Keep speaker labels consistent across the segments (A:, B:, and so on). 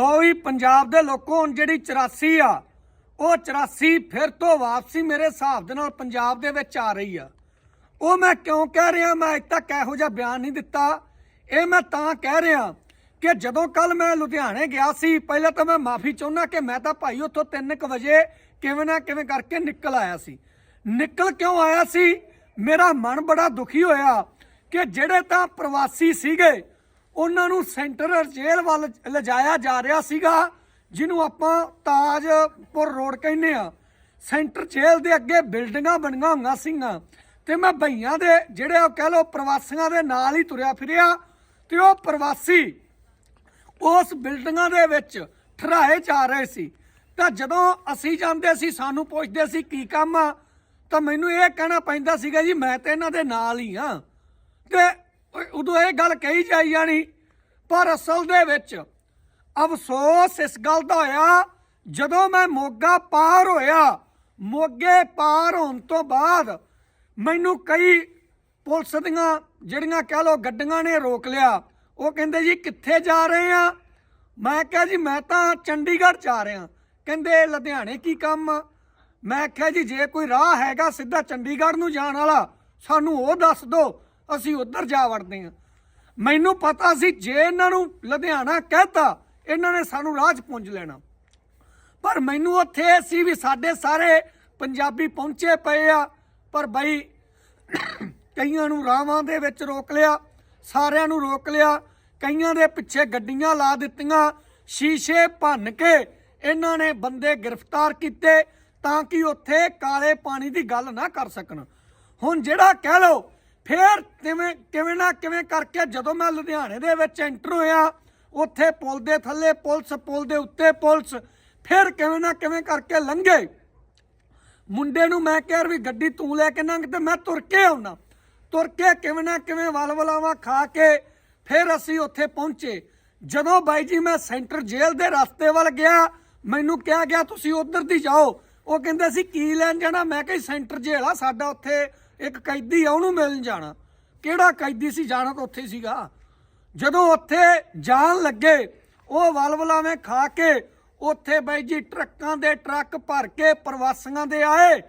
A: ਲੋ ਵੀ ਪੰਜਾਬ ਦੇ ਲੋਕੋ ਹੁਣ ਜਿਹੜੀ 84 ਆ, ਉਹ 84 ਫਿਰ ਤੋਂ ਵਾਪਸੀ ਮੇਰੇ ਹਿਸਾਬ ਦੇ ਨਾਲ ਪੰਜਾਬ ਦੇ ਵਿੱਚ ਆ ਰਹੀ ਆ। ਉਹ ਮੈਂ ਕਿਉਂ ਕਹਿ ਰਿਹਾ? ਮੈਂ ਅਜੇ ਤੱਕ ਇਹੋ ਜਿਹਾ ਬਿਆਨ ਨਹੀਂ ਦਿੱਤਾ। ਇਹ ਮੈਂ ਤਾਂ ਕਹਿ ਰਿਹਾ ਕਿ ਜਦੋਂ ਕੱਲ ਮੈਂ ਲੁਧਿਆਣੇ ਗਿਆ ਸੀ, ਪਹਿਲਾਂ ਤਾਂ ਮੈਂ ਮਾਫੀ ਚਾਹੁੰਦਾ ਕਿ ਮੈਂ ਤਾਂ ਭਾਈ ਉੱਥੋਂ 3:00 ਵਜੇ ਕਿਵੇਂ ਨਾ ਕਿਵੇਂ ਕਰਕੇ ਨਿਕਲ ਆਇਆ ਸੀ। ਨਿਕਲ ਕਿਉਂ ਆਇਆ ਸੀ? ਮੇਰਾ ਮਨ ਬੜਾ ਦੁਖੀ ਹੋਇਆ ਕਿ ਜਿਹੜੇ ਤਾਂ ਪ੍ਰਵਾਸੀ ਸੀਗੇ ਉਹਨਾਂ ਨੂੰ ਸੈਂਟਰਲ ਜੇਲ੍ਹ ਵੱਲ ਲਿਜਾਇਆ ਜਾ ਰਿਹਾ ਸੀਗਾ, ਜਿਹਨੂੰ ਆਪਾਂ ਤਾਜਪੁਰ ਰੋਡ ਕਹਿੰਦੇ ਆ ਸੈਂਟਰ ਜੇਲ੍ਹ ਦੇ ਅੱਗੇ ਬਿਲਡਿੰਗਾਂ ਬਣੀਆਂ ਹੋਈਆਂ ਸੀਗੀਆਂ ਤੇ ਮੈਂ ਭਈਆਂ ਦੇ ਜਿਹੜੇ ਉਹ ਕਹਿ ਲੋ ਪ੍ਰਵਾਸੀਆਂ ਦੇ ਨਾਲ ਹੀ ਤੁਰਿਆ ਫਿਰਿਆ ਤੇ ਉਹ ਪ੍ਰਵਾਸੀ ਉਸ ਬਿਲਡਿੰਗਾਂ ਦੇ ਵਿੱਚ ਠਰਾਏ ਜਾ ਰਹੇ ਸੀ। ਤਾਂ ਜਦੋਂ ਅਸੀਂ ਜਾਂਦੇ ਸੀ, ਸਾਨੂੰ ਪੁੱਛਦੇ ਸੀ, ਕੀ ਕੰਮ ਆ? ਤਾਂ ਮੈਨੂੰ ਇਹ ਕਹਿਣਾ ਪੈਂਦਾ ਸੀਗਾ, ਜੀ ਮੈਂ ਤੇ ਇਹਨਾਂ ਦੇ ਨਾਲ ਹੀ ਆ ਤੇ ਉਦੋਂ ਇਹ ਗੱਲ ਕਹੀ ਜਾਈ ਜਾਣੀ, ਪਰ ਅਸਲ ਦੇ ਵਿੱਚ ਅਫਸੋਸ ਇਸ ਗੱਲ ਦਾ ਹੋਇਆ, ਜਦੋਂ ਮੈਂ ਮੋਗਾ ਪਾਰ ਹੋਇਆ, ਮੋਗੇ ਪਾਰ ਹੋਣ ਤੋਂ ਬਾਅਦ ਮੈਨੂੰ ਕਈ ਪੁਲਿਸ ਦੀਆਂ ਜਿਹੜੀਆਂ ਕਹਿ ਲੋ ਗੱਡੀਆਂ ਨੇ ਰੋਕ ਲਿਆ, ਉਹ ਕਹਿੰਦੇ ਜੀ ਕਿੱਥੇ ਜਾ ਰਹੇ ਆ? ਮੈਂ ਕਿਹਾ ਜੀ, ਮੈਂ ਤਾਂ ਚੰਡੀਗੜ੍ਹ ਜਾ ਰਿਹਾ। ਕਹਿੰਦੇ ਲੁਧਿਆਣੇ ਕੀ ਕੰਮ? ਆ ਮੈਂ ਕਿਹਾ ਜੀ, ਜੇ ਕੋਈ ਰਾਹ ਹੈਗਾ ਸਿੱਧਾ ਚੰਡੀਗੜ੍ਹ ਨੂੰ ਜਾਣ ਵਾਲਾ, ਸਾਨੂੰ ਉਹ ਦੱਸ ਦਿਓ। ਅਸੀਂ ਉੱਧਰ ਜਾ ਵੜਦੇ ਹਾਂ। ਮੈਨੂੰ ਪਤਾ ਸੀ ਜੇ ਇਹਨਾਂ ਨੂੰ ਲੁਧਿਆਣਾ ਕਹਿਤਾ, ਇਹਨਾਂ ਨੇ ਸਾਨੂੰ ਰਾਹ 'ਚ ਪੁੰਜ ਲੈਣਾ। ਪਰ ਮੈਨੂੰ ਉੱਥੇ ਇਹ ਸੀ ਵੀ ਸਾਡੇ ਸਾਰੇ ਪੰਜਾਬੀ ਪਹੁੰਚੇ ਪਏ ਆ, ਪਰ ਬਈ ਕਈਆਂ ਨੂੰ ਰਾਵਾਂ ਦੇ ਵਿੱਚ ਰੋਕ ਲਿਆ, ਸਾਰਿਆਂ ਨੂੰ ਰੋਕ ਲਿਆ, ਕਈਆਂ ਦੇ ਪਿੱਛੇ ਗੱਡੀਆਂ ਲਾ ਦਿੱਤੀਆਂ, ਸ਼ੀਸ਼ੇ ਭੰਨ ਕੇ ਇਹਨਾਂ ਨੇ ਬੰਦੇ ਗ੍ਰਿਫਤਾਰ ਕੀਤੇ ਤਾਂ ਕਿ ਉੱਥੇ ਕਾਲੇ ਪਾਣੀ ਦੀ ਗੱਲ ਨਾ ਕਰ ਸਕਣ। ਹੁਣ ਜਿਹੜਾ ਕਹਿ ਲਓ ਫਿਰ ਕਿਵੇਂ ਕਿਵੇਂ ਨਾ ਕਿਵੇਂ ਕਰਕੇ ਜਦੋਂ ਮੈਂ ਲੁਧਿਆਣੇ ਦੇ ਵਿੱਚ ਐਂਟਰ ਹੋਇਆ, ਉੱਥੇ ਪੁਲ ਦੇ ਥੱਲੇ ਪੁਲਿਸ, ਪੁਲ ਦੇ ਉੱਤੇ ਪੁਲਿਸ, ਫਿਰ ਕਿਵੇਂ ਨਾ ਕਿਵੇਂ ਕਰਕੇ ਲੰਘੇ। ਮੁੰਡੇ ਨੂੰ ਮੈਂ ਕਿਹਾ ਵੀ ਗੱਡੀ ਤੂੰ ਲੈ ਕੇ ਲੰਘ ਤੇ ਮੈਂ ਤੁਰ ਕੇ ਆਉਣਾ। ਤੁਰ ਕੇ ਕਿਵੇਂ ਨਾ ਕਿਵੇਂ ਵਲਵਲਾਵਾ ਖਾ ਕੇ ਫਿਰ ਅਸੀਂ ਉੱਥੇ ਪਹੁੰਚੇ। ਜਦੋਂ ਬਾਈ ਜੀ ਮੈਂ ਸੈਂਟਰ ਜੇਲ੍ਹ ਦੇ ਰਸਤੇ ਵੱਲ ਗਿਆ, ਮੈਨੂੰ ਕਿਹਾ ਗਿਆ, ਤੁਸੀਂ ਉਧਰ ਦੀ ਜਾਓ। ਉਹ ਕਹਿੰਦੇ ਸੀ ਕੀ ਲੈਣ ਜਾਣਾ? ਮੈਂ ਕਿਹਾ ਸੈਂਟਰ ਜੇਲ੍ਹ ਆ ਸਾਡਾ ਉੱਥੇ। ਇੱਕ ਕੈਦੀ ਆ, ਉਹਨੂੰ ਮਿਲਣ ਜਾਣਾ। ਕਿਹੜਾ ਕੈਦੀ ਸੀ? ਜਾਣਾ ਤਾਂ ਉੱਥੇ ਸੀਗਾ। ਜਦੋਂ ਉੱਥੇ ਜਾਣ ਲੱਗੇ, ਉਹ ਵਲਵਲਾਵੇਂ ਖਾ ਕੇ ਉੱਥੇ ਬਾਈ ਜੀ ਟਰੱਕਾਂ ਦੇ ਟਰੱਕ ਭਰ ਕੇ ਪ੍ਰਵਾਸੀਆਂ ਦੇ ਆਏ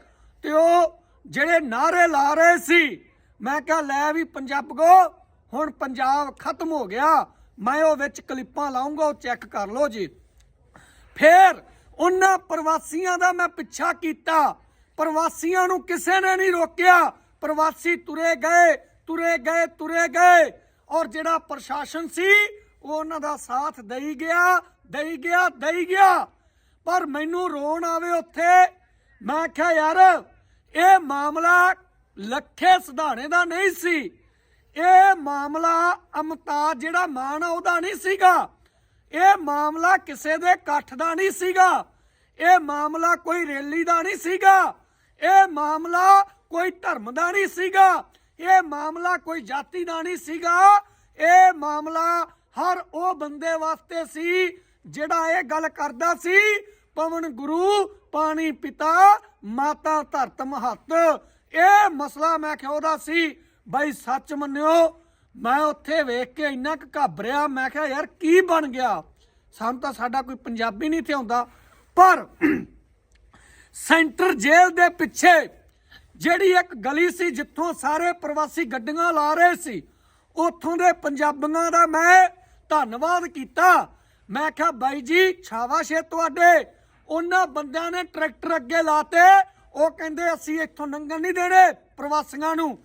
A: ਤੇ ਉਹ ਜਿਹੜੇ ਨਾਰੇ ਲਾ ਰਹੇ ਸੀ, ਮੈਂ ਕਿਹਾ, ਲੈ ਵੀ ਪੰਜਾਬਗੋ ਹੁਣ ਪੰਜਾਬ ਖਤਮ ਹੋ ਗਿਆ। ਮੈਂ ਉਹ ਵਿੱਚ ਕਲਿੱਪਾਂ ਲਾਉਂਗਾ ਉਹ ਚੈੱਕ ਕਰ ਲਓ ਜੀ। ਫੇਰ ਉਹਨਾਂ ਪ੍ਰਵਾਸੀਆਂ ਦਾ ਮੈਂ ਪਿੱਛਾ ਕੀਤਾ। ਪ੍ਰਵਾਸੀਆਂ ਨੂੰ ਕਿਸੇ ਨੇ ਨਹੀਂ ਰੋਕਿਆ। ਪ੍ਰਵਾਸੀ ਤੁਰੇ ਗਏ ਤੁਰੇ ਗਏ ਤੁਰੇ ਗਏ। ਔਰ ਜਿਹੜਾ ਪ੍ਰਸ਼ਾਸਨ ਸੀ, ਉਹ ਉਹਨਾਂ ਦਾ ਸਾਥ ਦੇਈ ਗਿਆ ਦੇਈ ਗਿਆ ਦੇਈ ਗਿਆ। ਪਰ ਮੈਨੂੰ ਰੋਣ ਆਵੇ ਉੱਥੇ, ਮੈਂ ਕਿਹਾ, ਯਾਰ, ਇਹ ਮਾਮਲਾ ਲੱਖੇ ਸਿਧਾਣੇ ਦਾ ਨਹੀਂ ਸੀ। ਇਹ ਮਾਮਲਾ ਅਮਤਾਜ ਜਿਹੜਾ ਮਾਨ ਆ, ਉਹਦਾ ਨਹੀਂ ਸੀਗਾ। ਇਹ ਮਾਮਲਾ ਕਿਸੇ ਦੇ ਇਕੱਠ ਦਾ ਨਹੀਂ ਸੀਗਾ। ਇਹ ਮਾਮਲਾ ਕੋਈ ਰੈਲੀ ਦਾ ਨਹੀਂ ਸੀਗਾ। ਇਹ ਮਾਮਲਾ ਕੋਈ ਧਰਮ ਦਾ ਨਹੀਂ ਸੀਗਾ, ਇਹ ਮਾਮਲਾ ਕੋਈ ਜਾਤੀ ਦਾ ਨਹੀਂ ਸੀਗਾ। ਇਹ ਮਾਮਲਾ ਹਰ ਉਹ ਬੰਦੇ ਵਾਸਤੇ ਸੀ ਜਿਹੜਾ ਇਹ ਗੱਲ ਕਰਦਾ ਸੀ, ਪਵਨ ਗੁਰੂ, ਪਾਣੀ ਪਿਤਾ, ਮਾਤਾ ਧਰਤ ਮਹੱਤ। ਇਹ ਮਸਲਾ ਮੈਂ ਕਿਹਾ ਉਹਦਾ ਸੀ, ਬਾਈ ਸੱਚ ਮੰਨਿਓ, ਮੈਂ ਉੱਥੇ ਵੇਖ ਕੇ ਇੰਨਾ ਕੁ ਘਾਬਰਿਆ, ਮੈਂ ਕਿਹਾ ਯਾਰ ਕੀ ਬਣ ਗਿਆ? ਸਾਨੂੰ ਤਾਂ ਸਾਡਾ ਕੋਈ ਪੰਜਾਬੀ ਨਹੀਂ ਤੇ ਆਉਂਦਾ। ਪਰ ਸੈਂਟਰ ਜੇਲ੍ਹ ਦੇ ਪਿੱਛੇ ਜਿਹੜੀ ਇੱਕ ਗਲੀ ਸੀ ਜਿੱਥੋਂ ਸਾਰੇ ਪ੍ਰਵਾਸੀ ਗੱਡੀਆਂ ਲਾ ਰਹੇ ਸੀ, ਉੱਥੋਂ ਦੇ ਪੰਜਾਬੀਆਂ ਦਾ ਮੈਂ ਧੰਨਵਾਦ ਕੀਤਾ। ਮੈਂ ਕਿਹਾ, ਬਾਈ ਜੀ ਸ਼ਾਬਾਸ਼ ਏ ਤੁਹਾਡੇ। ਉਹਨਾਂ ਬੰਦਿਆਂ ਨੇ ਟਰੈਕਟਰ ਅੱਗੇ ਲਾਤੇ। ਉਹ ਕਹਿੰਦੇ, ਅਸੀਂ ਇੱਥੋਂ ਲੰਘਣ ਨਹੀਂ ਦੇਣੇ ਪ੍ਰਵਾਸੀਆਂ ਨੂੰ।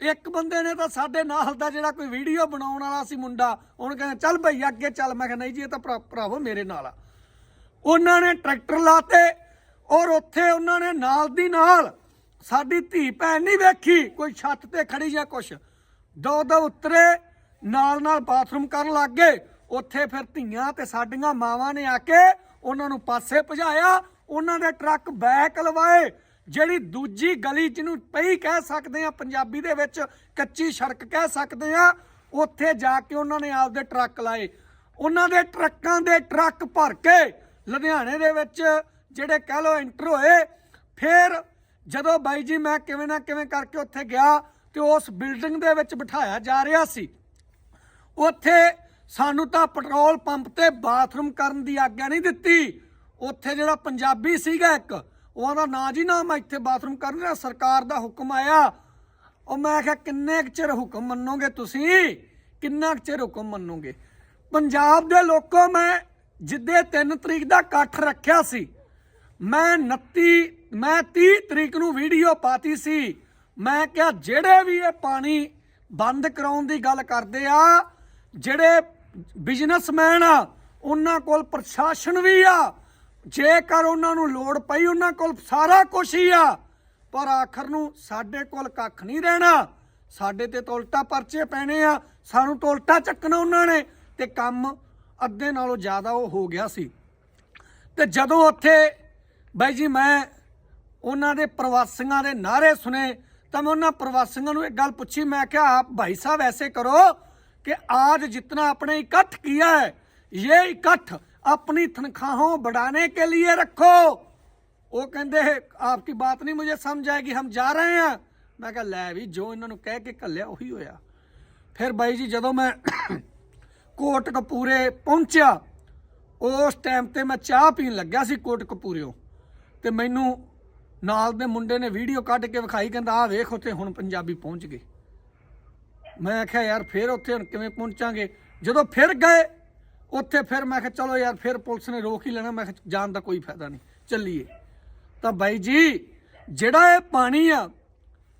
A: ਇੱਕ ਬੰਦੇ ਨੇ ਤਾਂ ਸਾਡੇ ਨਾਲ ਦਾ ਜਿਹੜਾ ਕੋਈ ਵੀਡੀਓ ਬਣਾਉਣ ਵਾਲਾ ਸੀ ਮੁੰਡਾ, ਉਹਨੂੰ ਕਹਿੰਦਾ, ਚੱਲ ਭਈ ਅੱਗੇ ਚੱਲ। ਮੈਂ ਕਿਹਾ, ਨਹੀਂ ਜੀ, ਇਹ ਤਾਂ ਭਰਾਵੋ ਮੇਰੇ ਨਾਲ ਆ। ਉਹਨਾਂ ਨੇ ਟਰੈਕਟਰ ਲਾਤੇ ਔਰ ਉੱਥੇ ਉਹਨਾਂ ਨੇ ਨਾਲ ਦੀ ਨਾਲ ਸਾਡੀ ਧੀ ਭੈਣ ਨਹੀਂ ਵੇਖੀ। ਕੋਈ ਛੱਤ ਤੇ ਖੜੀ ਜਾਂ ਕੁਛ। ਦੋ ਦੋ ਉਤਰੇ, ਨਾਲ ਨਾਲ ਬਾਥਰੂਮ ਕਰਨ ਲੱਗ ਗਏ। ਉੱਥੇ ਫਿਰ ਧੀਆਂ ਤੇ ਸਾਡੀਆਂ ਮਾਵਾਂ ਨੇ ਆ ਕੇ ਉਹਨਾਂ ਨੂੰ ਪਾਸੇ ਭਜਾਇਆ। ਉਹਨਾਂ ਦੇ ਟਰੱਕ ਬੈਕ ਲਵਾਏ। ਜਿਹੜੀ ਦੂਜੀ ਗਲੀ ਜਿਹਨੂੰ ਪਈ ਕਹਿ ਸਕਦੇ ਆ ਪੰਜਾਬੀ ਦੇ ਵਿੱਚ ਕੱਚੀ ਸੜਕ ਕਹਿ ਸਕਦੇ ਆ ਉੱਥੇ ਜਾ ਕੇ ਉਹਨਾਂ ਨੇ ਆਪਦੇ ਟਰੱਕ ਲਾਏ। ਉਹਨਾਂ ਦੇ ਟਰੱਕਾਂ ਦੇ ਟਰੱਕ ਭਰ ਕੇ ਲੁਧਿਆਣੇ ਦੇ ਵਿੱਚ ਜਿਹੜੇ ਕਹਿ ਲੋ ਐਂਟਰ ਹੋਏ, ਫਿਰ ਜਦੋਂ ਬਾਈ ਜੀ ਮੈਂ ਕਿਵੇਂ ਨਾ ਕਿਵੇਂ ਕਰਕੇ ਉੱਥੇ ਗਿਆ ਤੇ ਉਸ ਬਿਲਡਿੰਗ ਦੇ ਵਿੱਚ ਬਿਠਾਇਆ ਜਾ ਰਿਹਾ ਸੀ, ਉੱਥੇ ਸਾਨੂੰ ਤਾਂ ਪੈਟਰੋਲ ਪੰਪ ਤੇ ਬਾਥਰੂਮ ਕਰਨ ਦੀ ਆਗਿਆ ਨਹੀਂ ਦਿੱਤੀ। ਉੱਥੇ ਜਿਹੜਾ ਪੰਜਾਬੀ ਸੀਗਾ ਇੱਕ, ਉਹਦਾ ਨਾਂ ਜੀ ਨਾ ਮੈਂ ਇੱਥੇ ਬਾਥਰੂਮ ਕਰਨ ਕਰਨਾ ਸਰਕਾਰ ਦਾ ਹੁਕਮ ਆਇਆ। ਉਹ ਮੈਂ ਕਿਹਾ, ਕਿੰਨੇ ਕੁ ਚਿਰ ਹੁਕਮ ਮੰਨੋਗੇ ਤੁਸੀਂ? ਕਿੰਨਾ ਕੁ ਚਿਰ ਹੁਕਮ ਮੰਨੋਗੇ? ਪੰਜਾਬ ਦੇ ਲੋਕੋ ਮੈਂ ਜਿੱਦੇ 3 ਤਰੀਕ ਦਾ ਇਕੱਠ ਰੱਖਿਆ ਸੀ, ਮੈਂ 29 ਮੈਂ 30 ਤਰੀਕ ਨੂੰ ਵੀਡੀਓ ਪਾਤੀ ਸੀ। ਮੈਂ ਕਿਹਾ, ਜਿਹੜੇ ਵੀ ਇਹ ਪਾਣੀ ਬੰਦ ਕਰਾਉਣ ਦੀ ਗੱਲ ਕਰਦੇ ਆ, ਜਿਹੜੇ ਬਿਜ਼ਨਸਮੈਨ ਆ, ਉਹਨਾਂ ਕੋਲ ਪ੍ਰਸ਼ਾਸਨ ਵੀ ਆ। ਜੇਕਰ ਉਹਨਾਂ ਨੂੰ ਲੋੜ ਪਈ, ਉਹਨਾਂ ਕੋਲ ਸਾਰਾ ਕੁਝ ਹੀ ਆ। ਪਰ ਆਖਰ ਨੂੰ ਸਾਡੇ ਕੋਲ ਕੱਖ ਨਹੀਂ ਰਹਿਣਾ। ਸਾਡੇ ਤੇ ਤੋਲਟਾ ਪਰਚੇ ਪੈਣੇ ਆ। ਸਾਨੂੰ ਤੋਲਟਾ ਚੱਕਣਾ ਉਹਨਾਂ ਨੇ। ਤੇ ਕੰਮ ਅੱਧੇ ਨਾਲੋਂ ਜ਼ਿਆਦਾ ਉਹ ਹੋ ਗਿਆ ਸੀ। ਤੇ ਜਦੋਂ ਉੱਥੇ, ਬਾਈ ਜੀ, ਮੈਂ ਉਹਨਾਂ ਦੇ ਪ੍ਰਵਾਸੀਆਂ ਦੇ ਨਾਰੇ ਸੁਨੇ ਤਾਂ ਮੈਂ ਉਹਨਾਂ ਪ੍ਰਵਾਸੀਆਂ ਨੂੰ ਇੱਕ ਗੱਲ ਪੁੱਛੀ ਮੈਂ ਕਿਹਾ ਆਪ ਭਾਈ ਸਾਹਿਬ ऐसे करो कि आज जितना आपने इकट्ठ किया है ये इकट्ठ अपनी तनख्वाहों बढ़ाने के लिए रखो ਉਹ ਕਹਿੰਦੇ ਆਪਕੀ ਬਾਤ ਨਹੀਂ ਮੁਝੇ ਸਮਝ ਆਏਗੀ ਹਮ ਜਾ ਰਹੇ ਹਾਂ ਮੈਂ ਕਿਹਾ ਲੈ ਵੀ ਜੋ ਇਹਨਾਂ ਨੂੰ ਕਹਿ ਕੇ ਘੱਲਿਆ ਉਹੀ ਹੋਇਆ ਫਿਰ ਬਾਈ ਜੀ ਜਦੋਂ ਮੈਂ ਕੋਟ ਕਪੂਰੇ ਪਹੁੰਚਿਆ ਉਸ ਟਾਈਮ ਤੇ ਮੈਂ ਚਾਹ ਪੀਣ ਲੱਗਿਆ ਸੀ ਕੋਟ ਕਪੂਰਿਓ ਤੇ ਮੈਨੂੰ ਨਾਲ ਦੇ ਮੁੰਡੇ ਨੇ ਵੀਡੀਓ ਕੱਢ ਕੇ ਵਿਖਾਈ, ਕਹਿੰਦਾ ਆ ਵੇਖ, ਉੱਥੇ ਹੁਣ ਪੰਜਾਬੀ ਪਹੁੰਚ ਗਏ। ਮੈਂ ਆਖਿਆ, ਯਾਰ, ਫਿਰ ਉੱਥੇ ਹੁਣ ਕਿਵੇਂ ਪਹੁੰਚਾਂਗੇ? ਜਦੋਂ ਫਿਰ ਗਏ, ਉੱਥੇ ਫਿਰ ਮੈਂ ਕਿਹਾ, ਚਲੋ ਯਾਰ, ਫਿਰ ਪੁਲਿਸ ਨੇ ਰੋਕ ਹੀ ਲੈਣਾ, ਮੈਂ ਕਿਹਾ, ਜਾਣ ਦਾ ਕੋਈ ਫਾਇਦਾ ਨਹੀਂ, ਚੱਲੀਏ। ਤਾਂ ਬਾਈ ਜੀ, ਜਿਹੜਾ ਇਹ ਪਾਣੀ ਆ,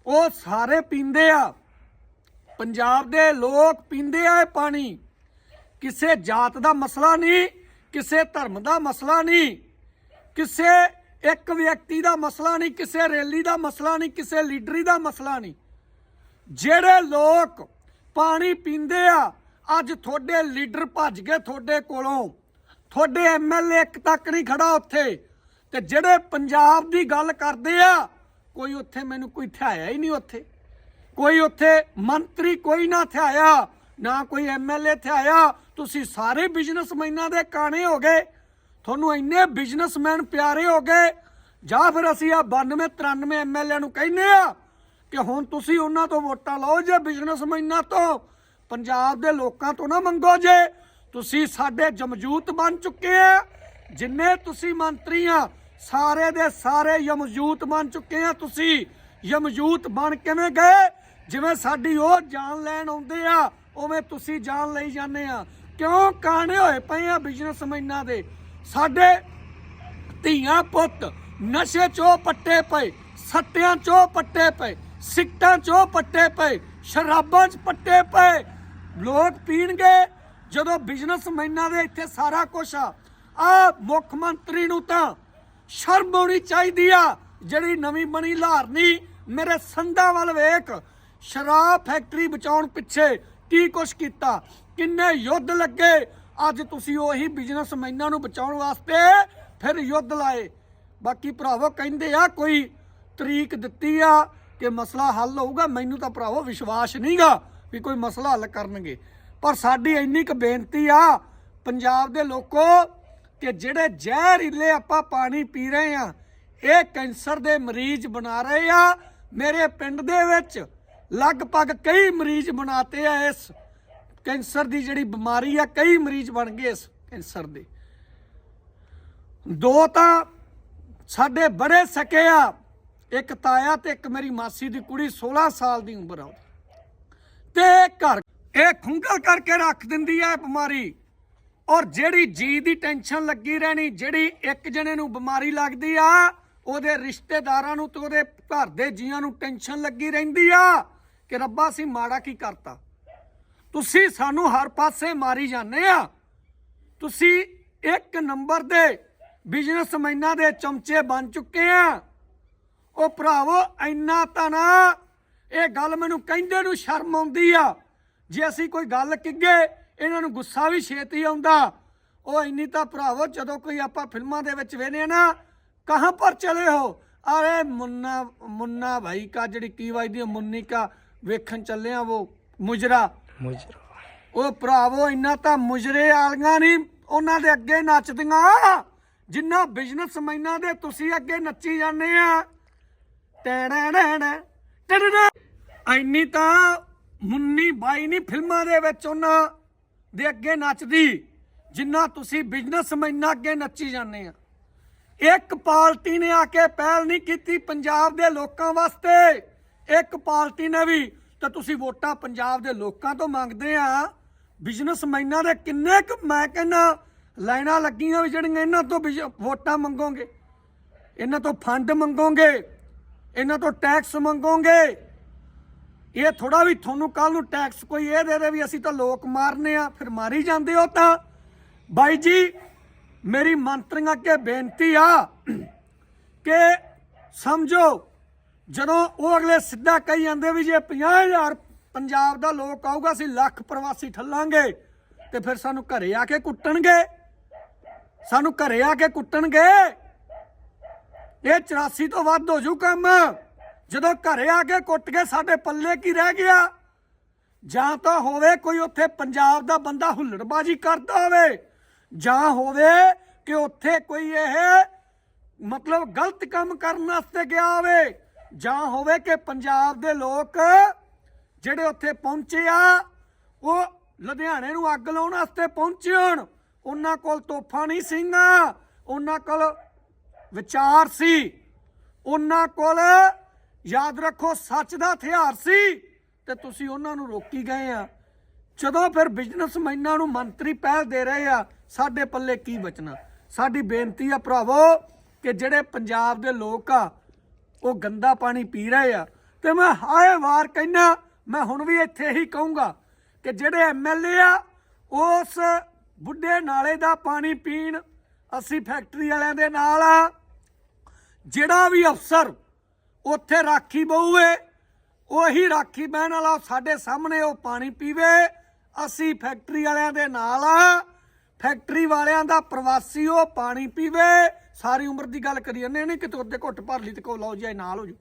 A: ਉਹ ਸਾਰੇ ਪੀਂਦੇ ਆ। ਪੰਜਾਬ ਦੇ ਲੋਕ ਪੀਂਦੇ ਆ ਇਹ ਪਾਣੀ। ਕਿਸੇ ਜਾਤ ਦਾ ਮਸਲਾ ਨਹੀਂ, ਕਿਸੇ ਧਰਮ ਦਾ ਮਸਲਾ ਨਹੀਂ, ਕਿਸੇ ਇੱਕ ਵਿਅਕਤੀ ਦਾ ਮਸਲਾ ਨਹੀਂ, ਕਿਸੇ ਰੈਲੀ ਦਾ ਮਸਲਾ ਨਹੀਂ, ਕਿਸੇ ਲੀਡਰੀ ਦਾ ਮਸਲਾ ਨਹੀਂ। ਜਿਹੜੇ ਲੋਕ ਪਾਣੀ ਪੀਂਦੇ ਆ, ਅੱਜ ਤੁਹਾਡੇ ਲੀਡਰ ਭੱਜ ਗਏ ਤੁਹਾਡੇ ਕੋਲੋਂ। ਤੁਹਾਡੇ ਐਮਐਲਏ ਇੱਕ ਤੱਕ ਨਹੀਂ ਖੜਾ ਉੱਥੇ। ਤੇ ਜਿਹੜੇ ਪੰਜਾਬ ਦੀ ਗੱਲ ਕਰਦੇ ਆ, ਕੋਈ ਉੱਥੇ ਮੈਨੂੰ ਕੋਈ ਥਿਆਇਆ ਹੀ ਨਹੀਂ ਉੱਥੇ। ਕੋਈ ਉੱਥੇ ਮੰਤਰੀ ਕੋਈ ਨਾ ਥਿਆਇਆ, ਨਾ ਕੋਈ ਐਮਐਲਏ ਥਿਆਇਆ। ਤੁਸੀਂ ਸਾਰੇ ਬਿਜ਼ਨਸਮੈਨਾਂ ਦੇ ਕਾਣੇ ਹੋ ਗਏ। ਤੁਹਾਨੂੰ ਇੰਨੇ ਬਿਜ਼ਨਸਮੈਨ ਪਿਆਰੇ ਹੋ ਗਏ, ਜਾਂ ਫਿਰ ਅਸੀਂ ਆ 92 93 ਐਮਐਲਏ ਨੂੰ ਕਹਿੰਦੇ ਆ ਕਿ ਹੁਣ ਤੁਸੀਂ ਉਹਨਾਂ ਤੋਂ ਵੋਟਾਂ ਲਓ ਜੇ ਬਿਜ਼ਨਸਮੈਨਾਂ ਤੋਂ। ਪੰਜਾਬ ਦੇ ਲੋਕਾਂ ਤੋਂ ਨਾ ਮੰਗੋ ਜੇ। ਤੁਸੀਂ ਸਾਡੇ ਜਮਜੂਤ ਬਣ ਚੁੱਕੇ ਆ। ਜਿੰਨੇ ਤੁਸੀਂ ਮੰਤਰੀ ਆ, ਸਾਰੇ ਦੇ ਸਾਰੇ ਯਮਜੂਤ ਬਣ ਚੁੱਕੇ ਆ ਤੁਸੀਂ। ਯਮਜੂਤ ਬਣ ਕਿਵੇਂ ਗਏ? ਜਿਵੇਂ ਸਾਡੀ ਉਹ ਜਾਨ ਲੈਣ ਆਉਂਦੇ ਆ, ਉਵੇਂ ਤੁਸੀਂ ਜਾਨ ਲਈ ਜਾਂਦੇ ਆ। ਕਿਉਂ ਕਾਣੇ ਹੋਏ ਪਏ ਆ ਬਿਜ਼ਨਸਮੈਨਾਂ ਦੇ? ਸਾਡੇ ਧੀਆਂ ਪੁੱਤ ਨਸ਼ੇ ਚੋਂ ਪੱਟੇ ਪਏ ਸੱਟਿਆਂ ਚੋਂ ਪੱਟੇ ਪਏ, ਸਿੱਟਾਂ ਚੋਂ ਪੱਟੇ ਪਏ, ਸ਼ਰਾਬਾਂ 'ਚ ਪੱਟੇ ਪਏ। ਲੋਕ ਪੀਣਗੇ ਜਦੋਂ ਬਿਜ਼ਨਸਮੈਨਾਂ ਦੇ ਇੱਥੇ ਸਾਰਾ ਕੁਝ ਆ। ਆ ਮੁੱਖ ਮੰਤਰੀ ਨੂੰ ਤਾਂ ਸ਼ਰਮ ਆਉਣੀ ਚਾਹੀਦੀ ਆ, ਜਿਹੜੀ ਨਵੀਂ ਬਣੀ ਲਾਰਨੀ ਮੇਰੇ ਸੰਦਾ ਵੱਲ ਵੇਖ, ਸ਼ਰਾਬ ਫੈਕਟਰੀ ਬਚਾਉਣ ਪਿੱਛੇ ਕੀ ਕੁਛ ਕੀਤਾ? ਕਿੰਨੇ ਯੁੱਧ ਲੱਗੇ? ਅੱਜ ਤੁਸੀਂ ਉਹੀ ਬਿਜ਼ਨਸਮੈਨਾਂ ਨੂੰ ਬਚਾਉਣ ਵਾਸਤੇ ਫਿਰ ਯੁੱਧ ਲਾਏ। ਬਾਕੀ ਭਰਾਵੋ, ਕਹਿੰਦੇ ਆ, ਕੋਈ ਤਰੀਕ ਦਿੱਤੀ ਆ ਕਿ ਮਸਲਾ ਹੱਲ ਹੋਊਗਾ, ਮੈਨੂੰ ਤਾਂ ਭਰਾਵੋ ਵਿਸ਼ਵਾਸ ਨਹੀਂਗਾ ਵੀ ਕੋਈ ਮਸਲਾ ਹੱਲ ਕਰਨਗੇ। ਪਰ ਸਾਡੀ ਇੰਨੀ ਕੁ ਬੇਨਤੀ ਆ ਪੰਜਾਬ ਦੇ ਲੋਕੋ ਕਿ ਜਿਹੜੇ ਜ਼ਹਿਰੀਲੇ ਆਪਾਂ ਪਾਣੀ ਪੀ ਰਹੇ ਆ, ਇਹ ਕੈਂਸਰ ਦੇ ਮਰੀਜ਼ ਬਣਾ ਰਹੇ ਆ। ਮੇਰੇ ਪਿੰਡ ਦੇ ਵਿੱਚ ਲਗਭਗ ਕਈ ਮਰੀਜ਼ ਬਣਾਤੇ ਆ ਇਸ ਕੈਂਸਰ ਦੀ ਜਿਹੜੀ ਬਿਮਾਰੀ ਆ, ਕਈ ਮਰੀਜ਼ ਬਣ ਗਏ ਇਸ ਕੈਂਸਰ ਦੇ। ਦੋ ਤਾਂ ਸਾਡੇ ਬੜੇ ਸਕੇ ਆ, ਇੱਕ ਤਾਇਆ ਤੇ ਇੱਕ ਮੇਰੀ ਮਾਸੀ ਦੀ ਕੁੜੀ 16 ਸਾਲ ਦੀ ਉਮਰ ਆ ਉਹਦੀ। ਤੇ ਘਰ, ਇਹ ਖੁੰਗਲ ਕਰਕੇ ਰੱਖ ਦਿੰਦੀ ਆ ਇਹ ਬਿਮਾਰੀ। ਔਰ ਜਿਹੜੀ ਜੀ ਦੀ ਟੈਨਸ਼ਨ ਲੱਗੀ ਰਹਿਣੀ, ਜਿਹੜੀ ਇੱਕ ਜਣੇ ਨੂੰ ਬਿਮਾਰੀ ਲੱਗਦੀ ਆ, ਉਹਦੇ ਰਿਸ਼ਤੇਦਾਰਾਂ ਨੂੰ ਤੇ ਉਹਦੇ ਘਰ ਦੇ ਜੀਆਂ ਨੂੰ ਟੈਨਸ਼ਨ ਲੱਗੀ ਰਹਿੰਦੀ ਆ ਕਿ ਰੱਬਾ ਅਸੀਂ ਮਾੜਾ ਕੀ ਕਰਤਾ। ਤੁਸੀਂ ਸਾਨੂੰ ਹਰ ਪਾਸੇ ਮਾਰੀ ਜਾਂਦੇ ਆ। ਤੁਸੀਂ ਇੱਕ ਨੰਬਰ ਦੇ ਬਿਜ਼ਨਸਮੈਨਾਂ ਦੇ ਚਮਚੇ ਬਣ ਚੁੱਕੇ ਆ। ਉਹ ਭਰਾਵੋ, ਇੰਨਾ ਤਾਂ ਨਾ, ਇਹ ਗੱਲ ਮੈਨੂੰ ਕਹਿੰਦੇ ਨੂੰ ਸ਼ਰਮ ਆਉਂਦੀ ਆ। ਜੇ ਅਸੀਂ ਕੋਈ ਗੱਲ ਕਿੱਗੇ, ਇਹਨਾਂ ਨੂੰ ਗੁੱਸਾ ਵੀ ਛੇਤੀ ਆਉਂਦਾ। ਉਹ ਇੰਨੀ ਤਾਂ ਭਰਾਵੋ, ਜਦੋਂ ਕੋਈ ਆਪਾਂ ਫਿਲਮਾਂ ਦੇ ਵਿੱਚ ਵੇਖਦੇ ਆ ਨਾ, ਕਹਾਂ ਪਰ ਚਲੇ ਹੋ? ਅਰੇ ਮੁੰਨਾ ਮੁੰਨਾ ਭਾਈ ਕਾ, ਜਿਹੜੀ ਕੀ ਵਜਦੀ ਮੁੰਨੀ ਕਾ, ਵੇਖਣ ਚੱਲੇ ਆ ਉਹ ਮੁਜਰਾ।
B: ਮੁਜਰਾ
A: ਉਹ ਭਰਾਵੋ, ਇੰਨਾ ਤਾਂ ਮੁਜਰੇ ਆਲੀਆਂ ਨਹੀਂ, ਉਹਨਾਂ ਦੇ ਅੱਗੇ ਨੱਚਦੀਆਂ। ਜਿੰਨਾ ਬਿਜ਼ਨਸਮੈਨਾਂ ਦੇ ਤੁਸੀਂ ਅੱਗੇ ਨੱਚੀ ਜਾਂਦੇ ਆ। ਟੈੜੈੜੈੜ ਇੰਨੀ ਤਾਂ ਮੁੰਨੀ ਬਾਈ ਨਹੀਂ ਫਿਲਮਾਂ ਦੇ ਵਿੱਚ ਉਹਨਾਂ ਦੇ ਅੱਗੇ ਨੱਚਦੀ, ਜਿੰਨਾ ਤੁਸੀਂ ਬਿਜ਼ਨਸਮੈਨਾਂ ਅੱਗੇ ਨੱਚੀ ਜਾਂਦੇ ਆ। ਇੱਕ ਪਾਰਟੀ ਨੇ ਆ ਕੇ ਪਹਿਲ ਨਹੀਂ ਕੀਤੀ ਪੰਜਾਬ ਦੇ ਲੋਕਾਂ ਵਾਸਤੇ। ਇੱਕ ਪਾਰਟੀ ਨੇ ਵੀ ਤਾਂ ਤੁਸੀਂ ਵੋਟਾਂ ਪੰਜਾਬ ਦੇ ਲੋਕਾਂ ਤੋਂ ਮੰਗਦੇ ਆ। ਬਿਜ਼ਨਸਮੈਨਾਂ ਦੇ ਕਿੰਨੇ ਕੁ ਮੈਂ ਕਹਿੰਦਾ ਲਾਈਨਾਂ ਲੱਗੀਆਂ ਵੀ ਜਿਹੜੀਆਂ ਇਹਨਾਂ ਤੋਂ ਬਿਜ਼- ਵੋਟਾਂ ਮੰਗੋਗੇ। ਇਹਨਾਂ ਤੋਂ ਫੰਡ ਮੰਗੋਗੇ। ਇਹਨਾਂ ਤੋਂ ਟੈਕਸ ਮੰਗੋਗੇ। ਇਹ ਥੋੜਾ ਵੀ ਤੁਹਾਨੂੰ ਕੱਲ ਨੂੰ ਟੈਕਸ ਕੋਈ ਇਹ ਦੇ ਦੇ ਵੀ ਅਸੀਂ ਤਾਂ ਲੋਕ ਮਾਰਨੇ ਆ, ਫਿਰ ਮਾਰੀ ਜਾਂਦੇ ਹੋ ਤਾਂ। ਬਾਈ ਜੀ, ਮੇਰੀ ਮੰਤਰੀਆਂ ਅੱਗੇ ਬੇਨਤੀ ਆ ਕਿ ਸਮਝੋ ਜਦੋਂ ਉਹ ਅਗਲੇ ਸਿੱਧਾ ਕਹੀ ਜਾਂਦੇ ਵੀ ਜੇ 50000 ਪੰਜਾਬ ਦਾ ਲੋਕ ਆਊਗਾ, ਅਸੀਂ ਲੱਖ ਪ੍ਰਵਾਸੀ ਠੱਲਾਂਗੇ ਤੇ ਫਿਰ ਸਾਨੂੰ ਘਰੇ ਆ ਕੇ ਕੁੱਟਣਗੇ। ਸਾਨੂੰ ਘਰੇ ਆ ਕੇ ਕੁੱਟਣਗੇ। ਇਹ 84 ਤੋਂ ਵੱਧ ਹੋ ਜੂ ਕੰਮ। ਜਦੋਂ ਘਰੇ ਆ ਕੇ ਕੁੱਟ ਕੇ ਸਾਡੇ ਪੱਲੇ ਕੀ ਰਹਿ ਗਿਆ? ਜਾਂ ਤਾਂ ਹੋਵੇ ਕੋਈ ਉੱਥੇ ਪੰਜਾਬ ਦਾ ਬੰਦਾ ਹੁੱਲੜਬਾਜੀ ਕਰਦਾ ਹੋਵੇ, ਜਾਂ ਹੋਵੇ ਕਿ ਉੱਥੇ ਕੋਈ ਇਹ ਮਤਲਬ ਗਲਤ ਕੰਮ ਕਰਨ ਵਾਸਤੇ ਗਿਆ ਹੋਵੇ। ਜਾਂ ਹੋਵੇ ਕਿ ਪੰਜਾਬ ਦੇ ਲੋਕ ਜਿਹੜੇ ਉੱਥੇ ਪਹੁੰਚੇ ਆ, ਉਹ ਲੁਧਿਆਣੇ ਨੂੰ ਅੱਗ ਲਾਉਣ ਵਾਸਤੇ ਪਹੁੰਚੇ ਹੋਣ। ਉਹਨਾਂ ਕੋਲ ਤੋਹਫਾ ਨਹੀਂ ਸਿੰਘਾ ਉਹਨਾਂ ਕੋਲ ਵਿਚਾਰ ਸੀ। ਉਹਨਾਂ ਕੋਲ ਯਾਦ ਰੱਖੋ, ਸੱਚ ਦਾ ਹਥਿਆਰ ਸੀ ਤੇ ਤੁਸੀਂ ਉਹਨਾਂ ਨੂੰ ਰੋਕੀ ਗਏ ਆ। ਜਦੋਂ ਫਿਰ ਬਿਜ਼ਨਸਮੈਨਾਂ ਨੂੰ ਮੰਤਰੀ ਪਹਿਲ ਦੇ ਰਹੇ ਆ, ਸਾਡੇ ਪੱਲੇ ਕੀ ਬਚਣਾ? ਸਾਡੀ ਬੇਨਤੀ ਆ ਭਰਾਵੋ ਕਿ ਜਿਹੜੇ ਪੰਜਾਬ ਦੇ ਲੋਕ ਆ ਉਹ ਗੰਦਾ ਪਾਣੀ ਪੀ ਰਹੇ ਆ। ਤੇ ਮੈਂ ਹਾਏ ਵਾਰ ਕਹਿਣਾ ਮੈਂ ਹੁਣ ਵੀ ਇੱਥੇ ਹੀ ਕਹੂੰਗਾ ਕਿ ਜਿਹੜੇ ਐਮਐਲਏ ਆ, ਉਸ ਬੁੱਢੇ ਨਾਲੇ ਦਾ ਪਾਣੀ ਪੀਣ ਅਸੀਂ ਫੈਕਟਰੀ ਵਾਲਿਆਂ ਦੇ ਨਾਲ ਆ। ਜਿਹੜਾ ਵੀ ਅਫਸਰ ਉੱਥੇ ਰਾਖੀ ਬਹੂਏ ਉਹੀ ਰਾਖੀ ਬਹਿਣ ਵਾਲਾ ਸਾਡੇ ਸਾਹਮਣੇ ਉਹ ਪਾਣੀ ਪੀਵੇ। ਅਸੀਂ ਫੈਕਟਰੀ ਵਾਲਿਆਂ ਦੇ ਨਾਲ ਆ। ਫੈਕਟਰੀ ਵਾਲਿਆਂ ਦਾ ਪ੍ਰਵਾਸੀ ਉਹ ਪਾਣੀ ਪੀਵੇ। ਸਾਰੀ ਉਮਰ ਦੀ ਗੱਲ ਕਰੀ ਜਾਂਦੇ ਨੇ ਕਿਤੇ ਉਹਦੇ ਘੁੱਟ ਭਰ ਲਈ ਤੇ ਕੋ ਲਓ ਜੀ ਨਾਲ ਹੋ ਜੂ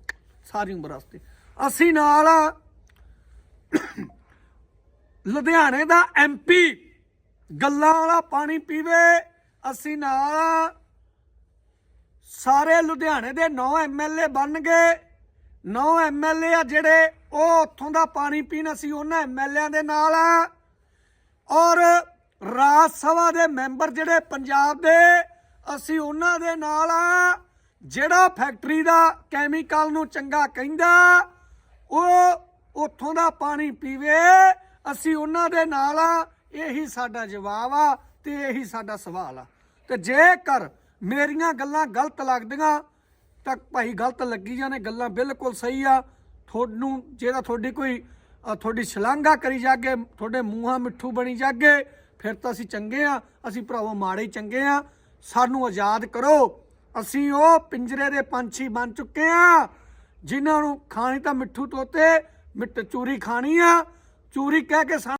A: ਸਾਰੀ ਉਮਰ ਵਾਸਤੇ। ਅਸੀਂ ਨਾਲ ਆ। ਲੁਧਿਆਣੇ ਦਾ ਐਮਪੀ ਗੱਲਾਂ ਵਾਲਾ ਪਾਣੀ ਪੀਵੇ। ਅਸੀਂ ਨਾਲ ਸਾਰੇ ਲੁਧਿਆਣੇ ਦੇ 9 ਐਮਐਲਏ ਬਣ ਗਏ। 9 ਐਮਐਲਏ ਆ ਜਿਹੜੇ, ਉਹ ਉੱਥੋਂ ਦਾ ਪਾਣੀ ਪੀਣ ਅਸੀਂ ਉਹਨਾਂ ਐਮਐਲਏਆਂ ਦੇ ਨਾਲ ਆ। ਔਰ ਰਾਜ ਸਭਾ ਦੇ ਮੈਂਬਰ ਜਿਹੜੇ ਪੰਜਾਬ ਦੇ ਅਸੀਂ ਉਹਨਾਂ ਦੇ ਨਾਲ ਆ। ਜਿਹੜਾ ਫੈਕਟਰੀ ਦਾ ਕੈਮੀਕਲ ਨੂੰ ਚੰਗਾ ਕਹਿੰਦਾ, ਉਹ ਉੱਥੋਂ ਦਾ ਪਾਣੀ ਪੀਵੇ। ਅਸੀਂ ਉਹਨਾਂ ਦੇ ਨਾਲ ਆ। ਇਹੀ ਸਾਡਾ ਜਵਾਬ ਆ ਤੇ ਇਹੀ ਸਾਡਾ ਸਵਾਲ ਆ। ਤੇ ਜੇਕਰ ਮੇਰੀਆਂ ਗੱਲਾਂ ਗਲਤ ਲੱਗਦੀਆਂ, ਤਾਂ ਭਾਈ ਗਲਤ ਲੱਗੀ ਜਾਣੇ ਗੱਲਾਂ ਬਿਲਕੁਲ ਸਹੀ ਆ। ਤੁਹਾਨੂੰ, ਜਿਹੜਾ ਤੁਹਾਡੀ ਕੋਈ ਤੁਹਾਡੀ ਸ਼ਲਾਘਾ ਕਰੀ ਜਾਗੇ, ਤੁਹਾਡੇ ਮੂੰਹਾਂ ਮਿੱਠੂ ਬਣੀ ਜਾਗੇ, ਫਿਰ ਤਾਂ ਅਸੀਂ ਚੰਗੇ ਆ। ਅਸੀਂ ਭਰਾਵੋ ਮਾੜੇ ਚੰਗੇ ਆ। ਸਾਨੂੰ ਆਜ਼ਾਦ ਕਰੋ। ਅਸੀਂ ਉਹ ਪਿੰਜਰੇ ਦੇ ਪੰਛੀ ਬਣ ਚੁੱਕੇ ਆ, ਜਿਨ੍ਹਾਂ ਨੂੰ ਖਾਣੀ ਤਾਂ ਮਿੱਠੂ ਤੋਤੇ ਮਿੱਟ ਚੂਰੀ ਖਾਣੀ ਆ। ਚੂਰੀ ਕਹਿ ਕੇ ਸਾਨੂੰ